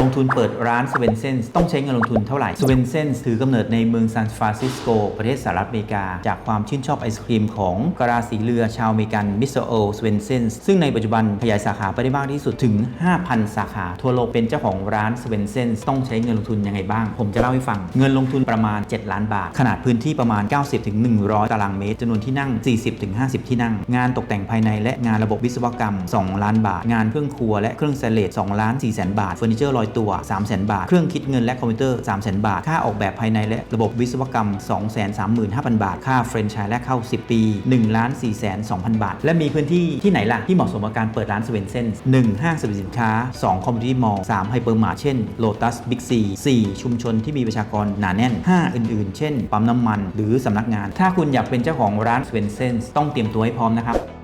ลงทุนเปิดร้านสเวนเซนส์ต้องใช้เงินลงทุนเท่าไหร่สเวนเซนส์ถือกำเนิดในเมืองซานฟรานซิสโก ประเทศสหรัฐอเมริกา จากความชื่นชอบไอศครีมของกราสีเรือชาวอเมริกันมิสเตอร์โอสเวนเซนส์ซึ่งในปัจจุบันขยายสาขาไปได้มากที่สุดถึง 5,000 สาขาทั่วโลกเป็นเจ้าของร้านสเวนเซนส์ต้องใช้เงินลงทุนยังไงบ้าง ผมจะเล่าให้ฟัง เงินลงทุนประมาณ 7 ล้านบาท ขนาดพื้นที่ประมาณ 90-100 ตารางเมตรจำนวนที่นั่ง 40-50 ที่นั่ง งานตกแต่งภายในและงานระบบวิศวกรรม 2 ล้านบาท งานเครื่องครัวและเครื่องเตนเลส2ล้าน4แสนบาทเฟอร์นิเจอร์ลอยตัว 3 0 0แสนบาท เครื่องคิดเงินและคอมพิวเตอร์ 3 0 0แสนบาท ค่าออกแบบภายในและระบบวิศวกรรม 235,000 บาท ค่าเฟรนไชส์และเข้า 10 ปี1ล้าน4แสน2,000 บาท และมีพื้นที่ที่ไหนล่ะ ที่เหมาะสมกับการเปิดร้านสเวนเซน1ห้างสรรพสินค้า 2 คอมมูนิตี้มอลล์3ไฮเปอร์มาร์เช่นโลตัสบิ๊กซี4ชุมชนที่มีประชากรหนาแน่น 5 อื่นๆ เช่น ปั๊มน้ำมัน หรือสำนักงาน ถ้าคุณอยากเป็นเจ้าของร้านสเวนเซนต้องเตรียมตัวให้พร้อมนะครับ